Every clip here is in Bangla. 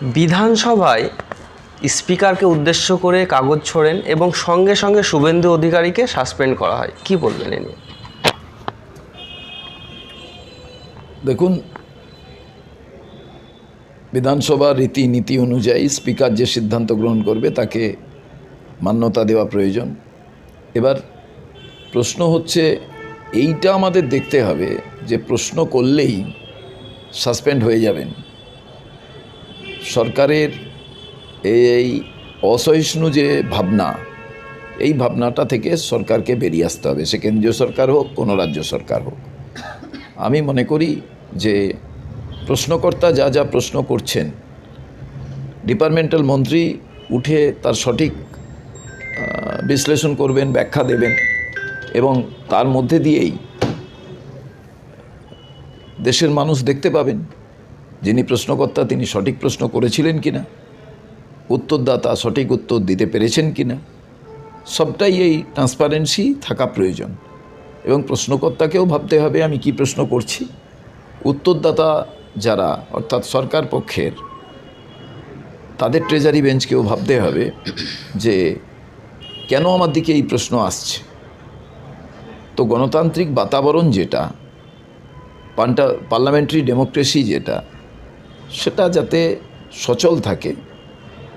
বিধানসভায় স্পিকারকে উদ্দেশ্য করে কাগজ ছোড়েন এবং সঙ্গে সঙ্গে শুভেন্দু অধিকারীকে সাসপেন্ড করা হয়। কি বলবেন এ নিয়ে? দেখুন বিধানসভার রীতিনীতি অনুযায়ী স্পিকার যে সিদ্ধান্ত গ্রহণ করবে তাকে মান্যতা দেওয়া প্রয়োজন। এবার প্রশ্ন হচ্ছে, এইটা আমাদের দেখতে হবে যে প্রশ্ন করলেই সাসপেন্ড হয়ে যাবেন। সরকারের এই অসহিষ্ণু যে ভাবনা, এই ভাবনাটা থেকে সরকারকে বেরিয়ে আসতে হবে। সে কেন্দ্রীয় সরকার হোক, কোনো রাজ্য সরকার হোক। আমি মনে করি যে প্রশ্নকর্তা যা যা প্রশ্ন করছেন, ডিপার্টমেন্টাল মন্ত্রী উঠে তার সঠিক বিশ্লেষণ করবেন, ব্যাখ্যা দেবেন এবং তার মধ্যে দিয়েই দেশের মানুষ দেখতে পাবেন যিনি প্রশ্নকর্তা, তিনি সঠিক প্রশ্ন করেছিলেন কিনা? উত্তরদাতা সঠিক উত্তর দিতে পেরেছেন কিনা? সবটাই এই ট্রান্সপারেন্সি থাকা প্রয়োজন। এবং প্রশ্নকর্তাকেও ভাবতে হবে, আমি কি প্রশ্ন করছি? উত্তরদাতা যারা, অর্থাৎ সরকার পক্ষের, তাদের ট্রেজারি বেঞ্চকেও ভাবতে হবে যে, কেন আমার দিকে এই প্রশ্ন আসছে? তো গণতান্ত্রিক বাতাবরণ যেটা, পান্টা পার্লামেন্টারি ডেমোক্রেসি যেটা সেটা যাতে সচল থাকে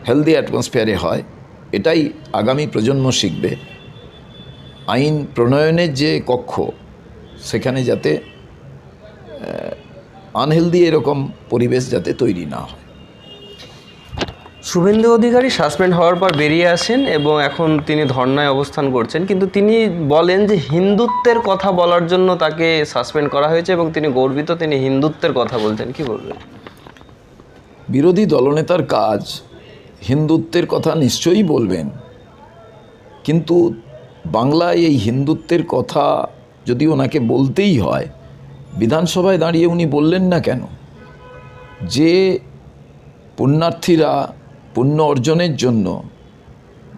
হেলদি অ্যাটমসফিয়ারে হয়, এটাই আগামী প্রজন্ম শিখবে। আইন প্রণয়নের যে কক্ষ, সেখানে যাতে আনহেলদি এরকম পরিবেশ যাতে তৈরি না হয়। শুভেন্দু অধিকারী সাসপেন্ড হওয়ার পর বেরিয়ে আসেন এবং এখন তিনি ধর্নায় অবস্থান করছেন। কিন্তু তিনি বলেন যে হিন্দুত্বের কথা বলার জন্য তাকে সাসপেন্ড করা হয়েছে এবং তিনি গর্বিত তিনি হিন্দুত্বের কথা বলছেন। কি বলবেন? বিরোধী দলনেতার কাজ হিন্দুত্বের কথা নিশ্চয়ই বলবেন। কিন্তু বাংলায় এই হিন্দুত্বের কথা যদি ওনাকে বলতেই হয়, বিধানসভায় দাঁড়িয়ে উনি বললেন না কেন? যে পুণ্যার্থীরা পুণ্য অর্জনের জন্য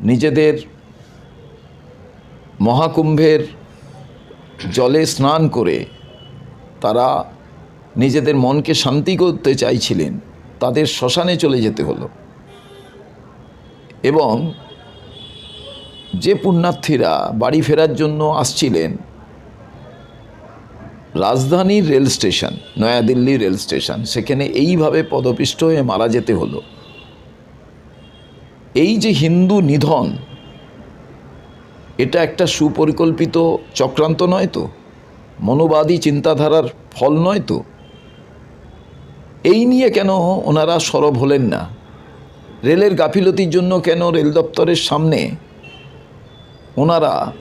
নিজেদের মহাকুম্ভের জলে স্নান করে তারা নিজেদের মনকে শান্তি করতে চাইছিলেন তাদের শ্মশানে চলে যেতে হলো। এবং যে পুণ্যার্থীরা বাড়ি ফেরার জন্য আসছিলেন রাজধানীর rail station, New Delhi rail station, সেখানে এইভাবে পদপিষ্ট হয়ে মারা যেতে হলো। এই যে হিন্দু নিধন, এটা একটা সুপরিকল্পিত চক্রান্ত নয় তো? মনোবাদী চিন্তাধারার ফল নয় তো? এই নিয়ে কেন ওনারা সরব হলেন না? রেলের গাফিলতির জন্য কেন রেল দপ্তরের সামনে ওনারা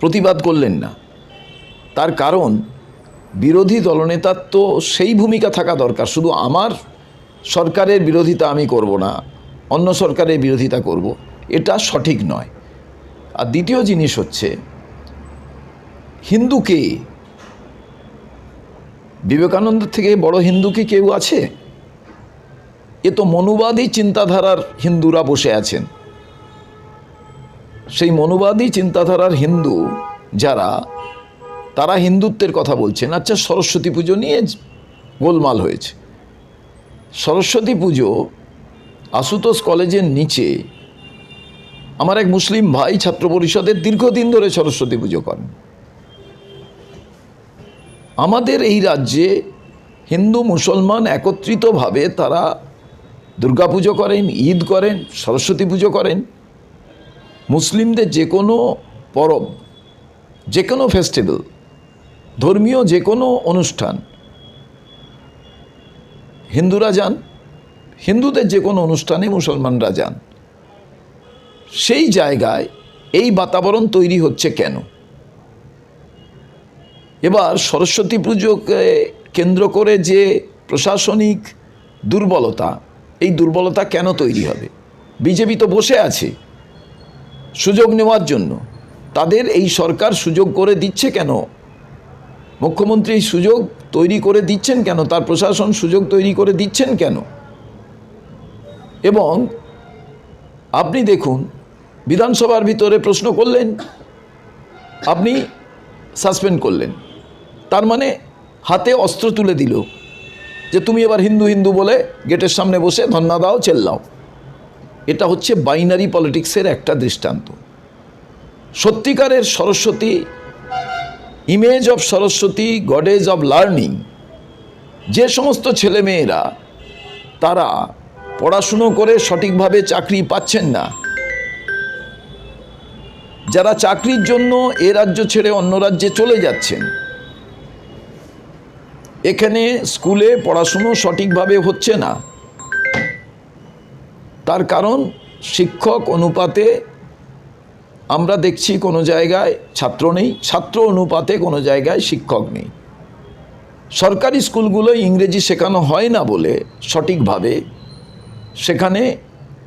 প্রতিবাদ করলেন না? তার কারণ, বিরোধী দলনেতার তো সেই ভূমিকা থাকা দরকার। শুধু আমার সরকারের বিরোধিতা আমি করব না, অন্য সরকারের বিরোধিতা করব। এটা সঠিক নয়। আর দ্বিতীয় জিনিস হচ্ছে হিন্দু কে বিবেকানন্দ থেকে বড় হিন্দু কি কেউ আছে? এ তো মনুবাদী চিন্তাধারার হিন্দুরা বসে আছেন। সেই মনুবাদী চিন্তাধারার হিন্দু যারা, তারা হিন্দুত্বের কথা বলছেন। আচ্ছা সরস্বতী পুজো নিয়ে গোলমাল হয়েছে। সরস্বতী পুজো আশুতোষ কলেজের নিচে আমার এক মুসলিম ভাই ছাত্র পরিষদের দীর্ঘদিন ধরে সরস্বতী পুজো করেন। আমাদের এই রাজ্যে হিন্দু মুসলমান একত্রিতভাবে তারা দুর্গাপুজো করেন, ঈদ করেন, সরস্বতী পুজো করেন। মুসলিমদের যে কোনো পরব, যে কোনো ফেস্টিভ্যাল ধর্মীয় যে কোনো অনুষ্ঠান, হিন্দুরা যান, হিন্দুদের যে কোনো অনুষ্ঠানে মুসলমানরা যান। সেই জায়গায় এই বাতাবরণ তৈরি হচ্ছে কেন? এবার সরস্বতী পুজোকে কেন্দ্র করে যে প্রশাসনিক দুর্বলতা, এই দুর্বলতা কেন তৈরি হবে? বিজেপি তো বসে আছে সুযোগ নেওয়ার জন্য। তাদের এই সরকার সুযোগ করে দিচ্ছে কেন? মুখ্যমন্ত্রী সুযোগ তৈরি করে দিচ্ছেন কেন? তার প্রশাসন সুযোগ তৈরি করে দিচ্ছেন কেন? এবং আপনি দেখুন, বিধানসভার ভিতরে প্রশ্ন করলেন, আপনি সাসপেন্ড করলেন। তার মানে হাতে অস্ত্র তুলে দিল যে তুমি এবার হিন্দু হিন্দু বলে গেটের সামনে বসে ধন্না দাও চেল্লাও এটা হচ্ছে বাইনারি পলিটিক্সের একটা দৃষ্টান্ত। সত্যিকারের Saraswati image of Saraswati goddess of learning যে সমস্ত ছেলেমেয়েরা, তারা পড়াশুনো করে সঠিকভাবে চাকরি পাচ্ছেন না। যারা চাকরির জন্য এ রাজ্য ছেড়ে অন্য রাজ্যে চলে যাচ্ছেন এখানে স্কুলে পড়াশুনো সঠিকভাবে হচ্ছে না। তার কারণ, শিক্ষক অনুপাতে আমরা দেখছি কোনো জায়গায় ছাত্র নেই, ছাত্র অনুপাতে কোনো জায়গায় শিক্ষক নেই। সরকারি স্কুলগুলো ইংরেজি শেখানো হয় না বলে সঠিকভাবে সেখানে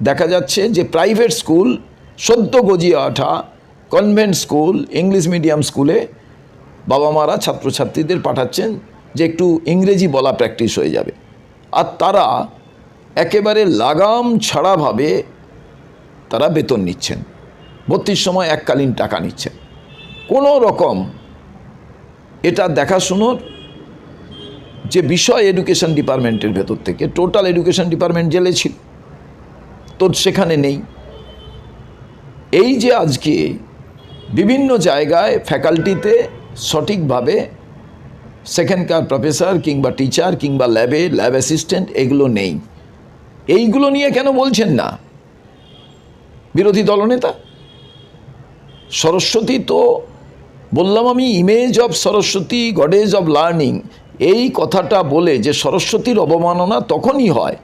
দেখা যাচ্ছে যে প্রাইভেট স্কুল, সদ্য গজিয়ে ওঠা কনভেন্ট স্কুল, ইংলিশ মিডিয়াম স্কুলে বাবা মারা ছাত্রছাত্রীদের পাঠাচ্ছেন যে একটু ইংরেজি বলা প্র্যাকটিস হয়ে যাবে। আর তারা একেবারে লাগাম ছাড়াভাবে তারা বেতন নিচ্ছেন। ভর্তির সময় এককালীন টাকা নিচ্ছেন। কোনো রকম এটা দেখাশুনোর যে বিষয় এডুকেশন ডিপার্টমেন্টের ভেতর থেকে টোটাল এডুকেশন ডিপার্টমেন্ট জেলে ছিল। তো সেখানে নেই। এই যে আজকে বিভিন্ন জায়গায় ফ্যাকাল্টিতে সঠিকভাবে সেখানকার প্রফেসর কিংবা টিচার কিংবা ল্যাবে ল্যাব অ্যাসিস্ট্যান্ট এগুলো নেই। এইগুলো নিয়ে কেন বলছেন না? বিরোধী দলনেতা? সরস্বতী তো বললাম আমি image of Saraswati goddess of learning এই কথাটা বলে যে সরস্বতীর অবমাননা তখনই হয়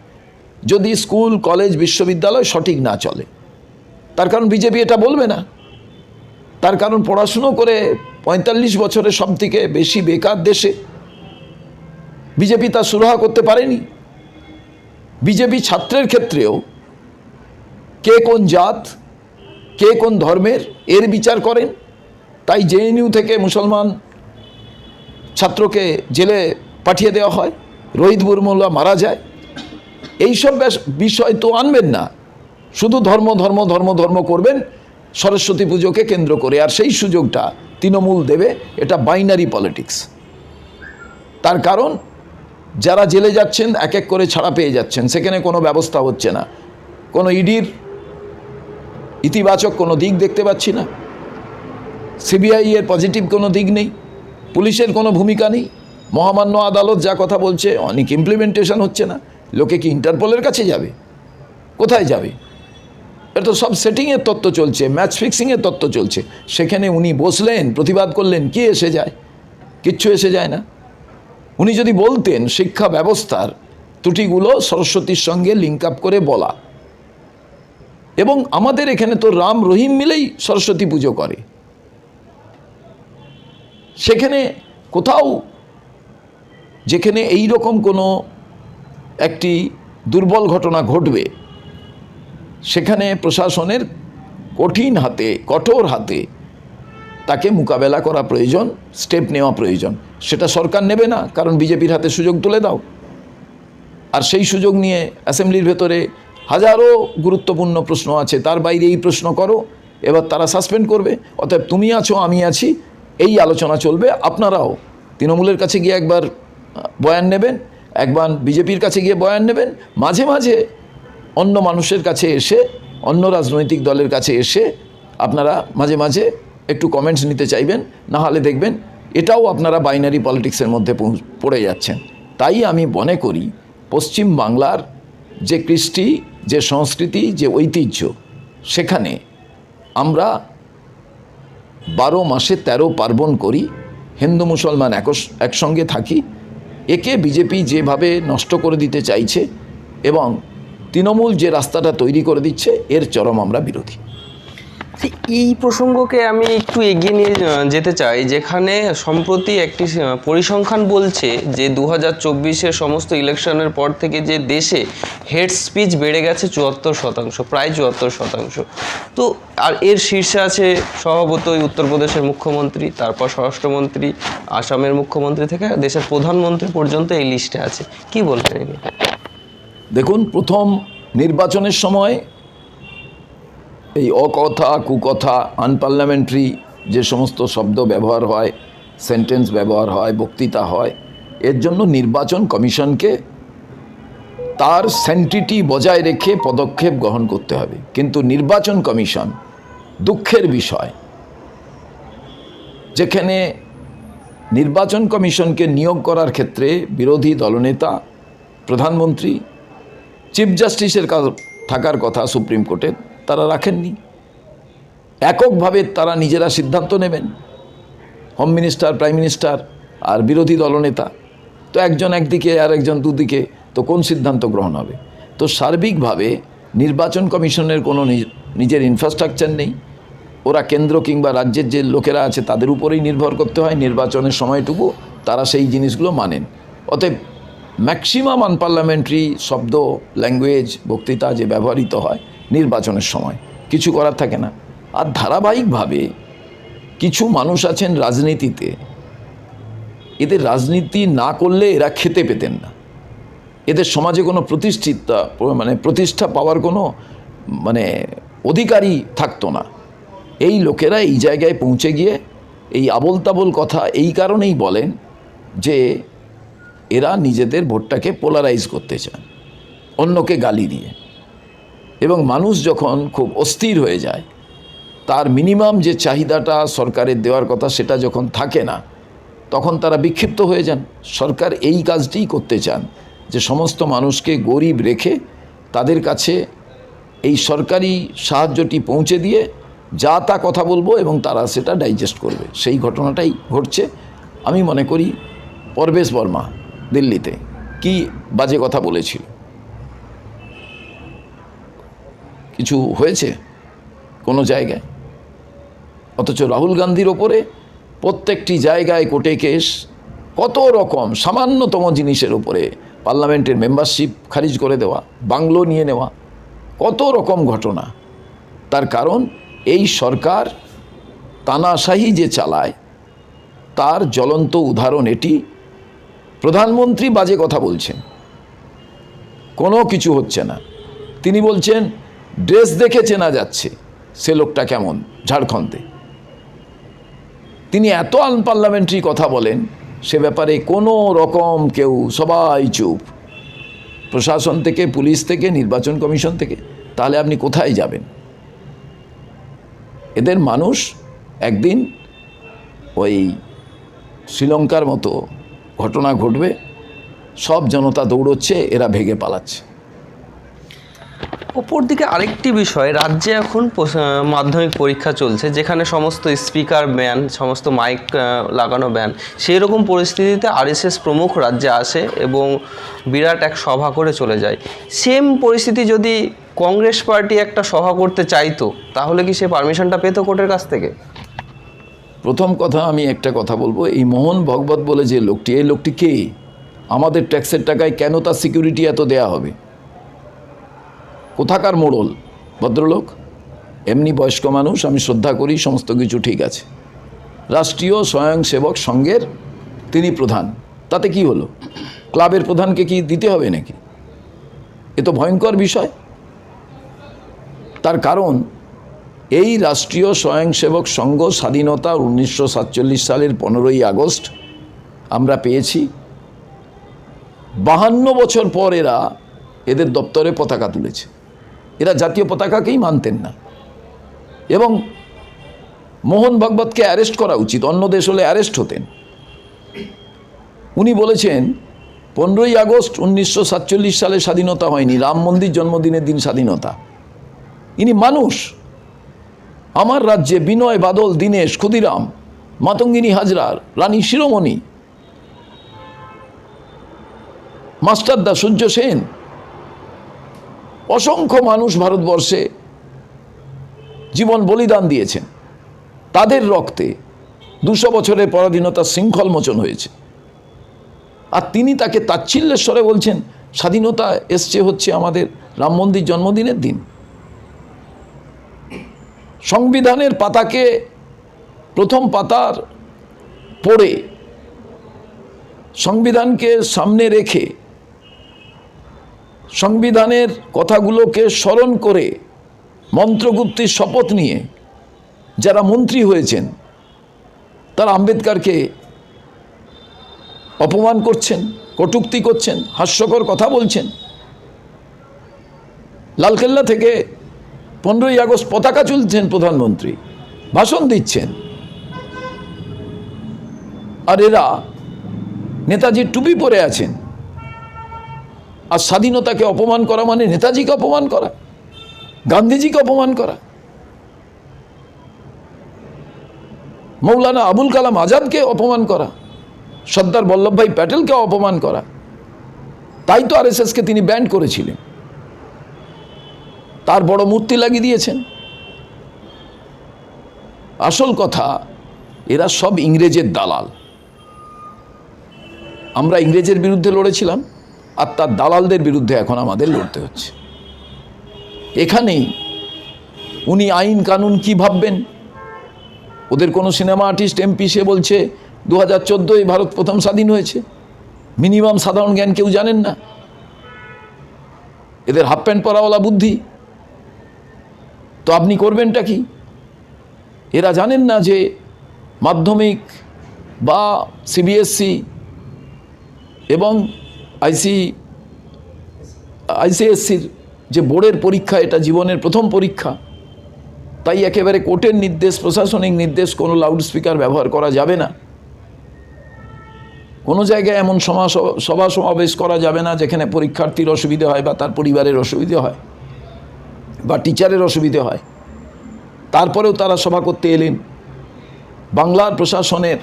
যদি স্কুল কলেজ বিশ্ববিদ্যালয় সঠিক না চলে। তার কারণ বিজেপি এটা বলবে না। তার কারণ পড়াশুনো করে পঁয়তাল্লিশ বছরে সব থেকে বেশি বেকার দেশে। বিজেপি তা সুরাহা করতে পারেনি। বিজেপি ছাত্রের ক্ষেত্রেও কে কোন জাত, কে কোন ধর্মের, এর বিচার করেন। তাই জেএনইউ থেকে মুসলমান ছাত্রকে জেলে পাঠিয়ে দেওয়া হয়। রোহিত বুরমুল্লা মারা যায়। এইসব বিষয় তো আনবেন না। শুধু ধর্ম ধর্ম ধর্ম ধর্ম করবেন। সরস্বতী পুজোকে কেন্দ্র করে। আর সেই সুযোগটা তৃণমূল দেবে, এটা বাইনারি পলিটিক্স তার কারণ, যারা জেলে যাচ্ছেন এক এক করে ছাড়া পেয়ে যাচ্ছেন, সেখানে কোনো ব্যবস্থা হচ্ছে না। কোনো ইডির ইতিবাচক কোনো দিক দেখতে পাচ্ছি না। সিবিআই এর পজিটিভ কোনো দিক নেই। পুলিশের কোনো ভূমিকা নেই। মহামান্য আদালত যা কথা বলছে, অনেক ইমপ্লিমেন্টেশন হচ্ছে না। লোকে কি ইন্টারপোলের কাছে যাবে? কোথায় যাবে? এটা সব সেটিংয়ের তত্ত্ব চলছে ম্যাচ ফিক্সিংয়ের তত্ত্ব চলছে। সেখানে উনি বসলেন, প্রতিবাদ করলেন, কি এসে যায়? কিচ্ছু এসে যায় না। উনি যদি বলতেন শিক্ষা ব্যবস্থার ত্রুটিগুলো সরস্বতীর সঙ্গে লিঙ্ক আপ করে বলা। এবং আমাদের এখানে তো রাম, রহিম মিলেই সরস্বতী পুজো করে। সেখানে কোথাও যেখানে এই রকম কোনো একটি দুর্বল ঘটনা ঘটবে সেখানে প্রশাসনের কঠিন হাতে, কঠোর হাতে তাকে মোকাবেলা করা প্রয়োজন স্টেপ নেওয়া প্রয়োজন। সেটা সরকার নেবে না, কারণ বিজেপির হাতে সুযোগ তুলে দাও। আর সেই সুযোগ নিয়ে অ্যাসেম্বলির ভেতরে হাজারো গুরুত্বপূর্ণ প্রশ্ন আছে, তার বাইরে এই প্রশ্ন করো, এবার তারা সাসপেন্ড করবে। অতএব তুমি আছো, আমি আছি, এই আলোচনা চলবে, আপনারাও তৃণমূলের কাছে গিয়ে একবার বয়ান নেবেন, একবার বিজেপির কাছে গিয়ে বয়ান নেবেন, মাঝে মাঝে অন্য মানুষের কাছে এসে, অন্য রাজনৈতিক দলের কাছে এসে আপনারা মাঝে মাঝে একটু কমেন্টস নিতে চাইবেন, না হলে দেখবেন এটাও আপনারা বাইনারি পলিটিক্সের মধ্যে পড়ে যাচ্ছেন। তাই আমি মনে করি পশ্চিম বাংলার যে কৃষ্টি, যে সংস্কৃতি, যে ঐতিহ্য, সেখানে আমরা বারো মাসে তেরো পার্বণ করি, হিন্দু মুসলমান একস- একসঙ্গে থাকি, একে বিজেপি যেভাবে নষ্ট করে দিতে চাইছে এবং তৃণমূল যে রাস্তাটা তৈরি করে দিচ্ছে, এর চরম আমরা বিরোধী। এই প্রসঙ্গকে আমি একটু এগিয়ে নিয়ে যেতে চাই, যেখানে সম্প্রতি একটি পরিসংখ্যান বলছে যে দু হাজার সমস্ত ইলেকশনের পর থেকে যে দেশে হেড স্পিচ বেড়ে গেছে চুয়াত্তর শতাংশ, প্রায় চুয়াত্তর শতাংশ। তো, আর এর শীর্ষে আছে স্বভাবতই উত্তরপ্রদেশের মুখ্যমন্ত্রী, তারপর স্বরাষ্ট্রমন্ত্রী, আসামের মুখ্যমন্ত্রী থেকে দেশের প্রধানমন্ত্রী পর্যন্ত এই লিস্টে আছে। কি বলবেন? দেখুন, প্রথম নির্বাচনের সময় এই অকথা, কুকথা আনপার্লামেন্টারি যে সমস্ত শব্দ ব্যবহার হয় সেন্টেন্স ব্যবহার হয়, বক্তৃতা হয়, এর জন্য নির্বাচন কমিশনকে তার স্যান্টিটি বজায় রেখে পদক্ষেপ গ্রহণ করতে হবে। কিন্তু নির্বাচন কমিশন দুঃখের বিষয়, যেখানে নির্বাচন কমিশনকে নিয়োগ করার ক্ষেত্রে বিরোধী দলনেতা, প্রধানমন্ত্রী চিফ জাস্টিসের থাকার কথা সুপ্রিম কোর্টে তারা রাখেননি। এককভাবে তারা নিজেরা সিদ্ধান্ত নেবেন। হোম মিনিস্টার প্রাইম মিনিস্টার আর বিরোধী দলনেতা। তো একজন একদিকে আর একজন দুদিকে তো কোন সিদ্ধান্ত গ্রহণ হবে? তো সার্বিকভাবে নির্বাচন কমিশনের কোনো নিজ- নিজের ইনফ্রাস্ট্রাকচার নেই। ওরা কেন্দ্র কিংবা রাজ্যের যে লোকেরা আছে তাদের উপরেই নির্ভর করতে হয়। নির্বাচনের সময়টুকু তারা সেই জিনিসগুলো মানেন। অতএব ম্যাক্সিমাম আনপার্লামেন্টারি শব্দ ল্যাঙ্গুয়েজ বক্তৃতা যে ব্যবহৃত হয় নির্বাচনের সময়, কিছু করার থাকে না। আর ধারাবাহিকভাবে কিছু মানুষ আছেন রাজনীতিতে। এদের রাজনীতি না করলে এরা খেতে পেতেন না। এদের সমাজে কোনো প্রতিষ্ঠিতা মানে প্রতিষ্ঠা পাওয়ার কোনো মানে অধিকারই থাকতো না। এই লোকেরা এই জায়গায় পৌঁছে গিয়ে এই আবল তাবল কথা এই কারণেই বলেন যে এরা নিজেদের ভোটটাকে পোলারাইজ করতে চান অন্যকে গালি দিয়ে। এবং মানুষ যখন খুব অস্থির হয়ে যায়, তার মিনিমাম যে চাহিদাটা সরকারের দেওয়ার কথা সেটা যখন থাকে না, তখন তারা বিক্ষিপ্ত হয়ে যান। সরকার এই কাজটিই করতে চান যে সমস্ত মানুষকে গরিব রেখে তাদের কাছে এই সরকারি সাহায্যটি পৌঁছে দিয়ে যা তা কথা বলব এবং তারা সেটা ডাইজেস্ট করবে। সেই ঘটনাটাই ঘটছে। আমি মনে করি, পরবেশ বর্মা। দিল্লিতে কি বাজে কথা বলেছিল? কিছু হয়েছে কোনো জায়গায়? অথচ রাহুল গান্ধীর ওপরে প্রত্যেকটি জায়গায় কোর্টে কেস কত রকম সামান্যতম জিনিসের উপরে পার্লামেন্টের মেম্বারশিপ খারিজ করে দেওয়া, বাংলো নিয়ে নেওয়া, কত রকম ঘটনা। তার কারণ এই সরকার তানাশাহি যে চালায়, তার জ্বলন্ত উদাহরণ এটি প্রধানমন্ত্রী বাজে কথা বলছেন। কোনো কিছু হচ্ছে না। তিনি বলছেন, ড্রেস দেখে চেনা যাচ্ছে সে লোকটা কেমন ঝাড়খণ্ডে। তিনি এত আনপার্লামেন্টারি কথা বলেন, সে ব্যাপারে কোনো রকম কেউ, সবাই চুপ। প্রশাসন থেকে, পুলিশ থেকে, নির্বাচন কমিশন থেকে, তাহলে আপনি কোথায় যাবেন? এদের মানুষ একদিন ওই শ্রীলঙ্কার মতো ঘটনা ঘটবে, সব জনতা দৌড়চ্ছে, এরা ভেগে পালাচ্ছে। ওপর দিকে আরেকটি বিষয়, রাজ্যে এখন মাধ্যমিক পরীক্ষা চলছে, যেখানে সমস্ত স্পিকার ব্যান, সমস্ত মাইক লাগানো ব্যান সেই রকম পরিস্থিতিতে আরএসএস প্রমুখ রাজ্যে আসে এবং বিরাট এক সভা করে চলে যায়। সেম পরিস্থিতি যদি কংগ্রেস পার্টি একটা সভা করতে চাইতো, তাহলে কি সে পারমিশনটা পেতো কোর্টের কাছ থেকে? প্রথম কথা আমি একটা কথা বলব, এই মোহন ভগবত বলে যে লোকটি, এই লোকটি কে? আমাদের ট্যাক্সের টাকায় কেন তার সিকিউরিটি এত দেয়া হবে? কোথাকার মোড়ল? ভদ্রলোক, এমনি বয়স্ক মানুষ, আমি শ্রদ্ধা করি, সমস্ত কিছু ঠিক আছে। রাষ্ট্রীয় স্বয়ংসেবক সংঘের তিনি প্রধান। তাতে কি হলো? ক্লাবের প্রধানকে কি দিতে হবে নাকি? এ তো ভয়ঙ্কর বিষয়। তার কারণ এই রাষ্ট্রীয় স্বয়ংসেবক সংঘ স্বাধীনতা উনিশশো সাতচল্লিশ সালের পনেরোই আগস্ট আমরা পেয়েছি। বাহান্ন বছর পর এরা এদের দপ্তরে পতাকা তুলেছে। এরা জাতীয় পতাকাকেই মানতেন না। এবং মোহন ভগবতকে অ্যারেস্ট করা উচিত, অন্য দেশ হলে অ্যারেস্ট হতেন। উনি বলেছেন, পনেরোই আগস্ট উনিশশো সাতচল্লিশ সালে স্বাধীনতা হয়নি, রাম মন্দির জন্মদিনের দিন স্বাধীনতা। ইনি মানুষ। আমার রাজ্যে বিনয় বাদল, দীনেশ ক্ষুদিরাম, মাতঙ্গিনী হাজরার, রানী শিরোমণি। মাস্টারদা সূর্য সেন। অসংখ্য মানুষ ভারতবর্ষে জীবন বলিদান দিয়েছেন। তাদের রক্তে দুশো বছরের পরাধীনতার শৃঙ্খল মোচন হয়েছে। আর তিনি তাকে তাচ্ছিল্যের স্বরে বলছেন, স্বাধীনতা এসছে হচ্ছে আমাদের রাম মন্দির জন্মদিনের দিন। সংবিধানের পাতাকে প্রথম পাতার পড়ে সংবিধানকে সামনে রেখে সংবিধানের কথাগুলোকে স্মরণ করে মন্ত্রগুপ্তির শপথ নিয়ে যারা মন্ত্রী হয়েছেন, তারা আম্বেদকারকে অপমান করছেন, কটুক্তি করছেন, হাস্যকর কথা বলছেন। লালকেল্লা থেকে পনেরোই আগস্ট পতাকা তুলছেন প্রধানমন্ত্রী, ভাষণ দিচ্ছেন। আর এরা নেতাজির টুপি পরে আছেন। আর স্বাধীনতাকে অপমান করা মানে নেতাজিকে অপমান করা, গান্ধীজিকে অপমান করা। মৌলানা আবুল কালাম আজাদকে অপমান করা, সর্দার বল্লভভাই প্যাটেলকে অপমান করা। তাই তো আর আরএসএসকে তিনি ব্যান্ড করেছিলেন। তার বড় মূর্তি লাগিয়ে দিয়েছেন। আসল কথা, এরা সব ইংরেজের দালাল। আমরা ইংরেজের বিরুদ্ধে লড়েছিলাম, আর তার দালালদের বিরুদ্ধে এখন আমাদের লড়তে হচ্ছে। এখানেই উনি আইন কানুন কি ভাববেন? ওদের কোনো সিনেমা আর্টিস্ট, এমপি, সে বলছে দু হাজার চোদ্দোয় ভারত প্রথম স্বাধীন হয়েছে। মিনিমাম সাধারণ জ্ঞান কেউ জানেন না। এদের হাফ প্যান্ট পরাওয়ালা বুদ্ধি। তো আপনি করবেনটা কি? এরা জানেন না যে মাধ্যমিক বা সিবিএসসি এবং আইসি আইসিএসসির যে বোর্ডের পরীক্ষা, এটা জীবনের প্রথম পরীক্ষা। তাই একেবারে কোর্টের নির্দেশ, প্রশাসনিক নির্দেশ কোনো লাউডস্পিকার ব্যবহার করা যাবে না। কোনো জায়গায় এমন সভা সমাবেশ করা যাবে না যেখানে পরীক্ষার্থীর অসুবিধে হয় বা তার পরিবারের অসুবিধে হয়। বা টিচারের অসুবিধে হয়। তারপরেও তারা সভা করতে এলেন। বাংলার প্রশাসনের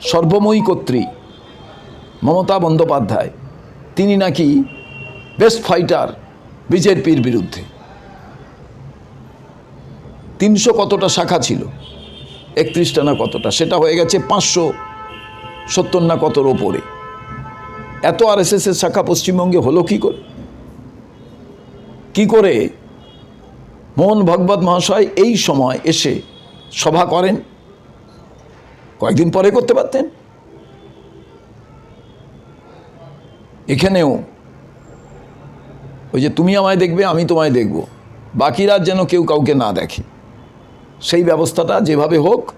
সর্বময়ী কর্ত্রী মমতা বন্দ্যোপাধ্যায়, তিনি নাকি বেস্ট ফাইটার বিজেপির বিরুদ্ধে। তিনশো কতটা শাখা ছিল? একত্রিশটা না কতটা? সেটা হয়ে গেছে পাঁচশো সত্তর না কতর ওপরে। এত আর এস এর শাখা পশ্চিমবঙ্গে হলো কী করে? কী করে মোহন ভগবত মহাশয় এই সময় এসে সভা করেন। কয়েকদিন পরে করতে পারতেন। এখানেও ওই যে তুমি আমায় দেখবে, আমি তোমায় দেখব। বাকিরা যেন কেউ কাউকে না দেখে। সেই ব্যবস্থাটা যেভাবে হোক,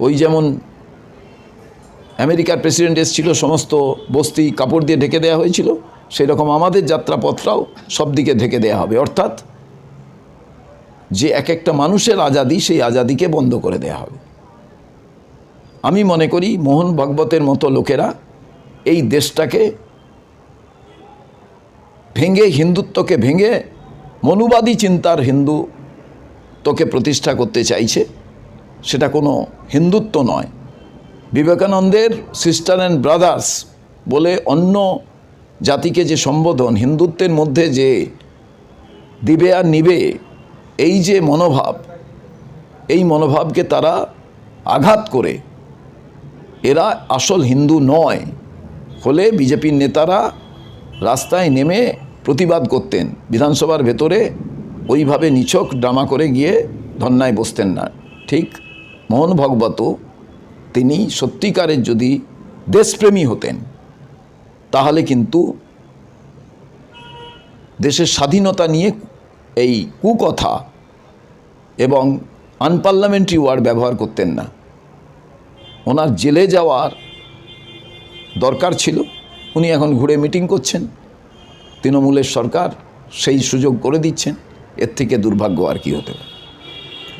ওই যেমন আমেরিকার প্রেসিডেন্ট এসেছিল, সমস্ত বস্তি কাপড় দিয়ে ঢেকে দেওয়া হয়েছিল সেই রকম আমাদের যাত্রাপথটাও সব দিকে ঢেকে দেওয়া হবে। অর্থাৎ যে এক একটা মানুষের আজাদি সেই আজাদিকে বন্ধ করে দেওয়া হবে। আমি মনে করি মোহন ভাগবতের মতো লোকেরা এই দেশটাকে ভেঙে, হিন্দুত্বকে ভেঙে, মনুবাদী চিন্তার হিন্দুত্বকে প্রতিষ্ঠা করতে চাইছে, সেটা কোনো হিন্দুত্ব নয়। বিবেকানন্দের সিস্টার অ্যান্ড ব্রাদার্স বলে অন্য জাতিকে যে সম্বোধন, হিন্দুত্বের মধ্যে যে দিবে আর নিবে এই যে মনোভাব, এই মনোভাবকে তারা আঘাত করে। এরা আসল হিন্দু নয়, হলে বিজেপির নেতারা রাস্তায় নেমে প্রতিবাদ করতেন, বিধানসভার ভেতরে ওইভাবে নিছক ড্রামা করে গিয়ে ধন্যায় বসতেন না। ঠিক মোহন ভগবত তিনি সত্যিকারের যদি দেশপ্রেমী হতেন, তাহলে কিন্তু দেশের স্বাধীনতা নিয়ে এই কুকথা এবং আনপার্লামেন্টারি ওয়ার্ড ব্যবহার করতেন না। ওনার জেলে যাওয়ার দরকার ছিল। উনি এখন ঘুরে মিটিং করছেন। তৃণমূলের সরকার সেই সুযোগ করে দিচ্ছেন। এর থেকে দুর্ভাগ্য আর কি হতে পারে।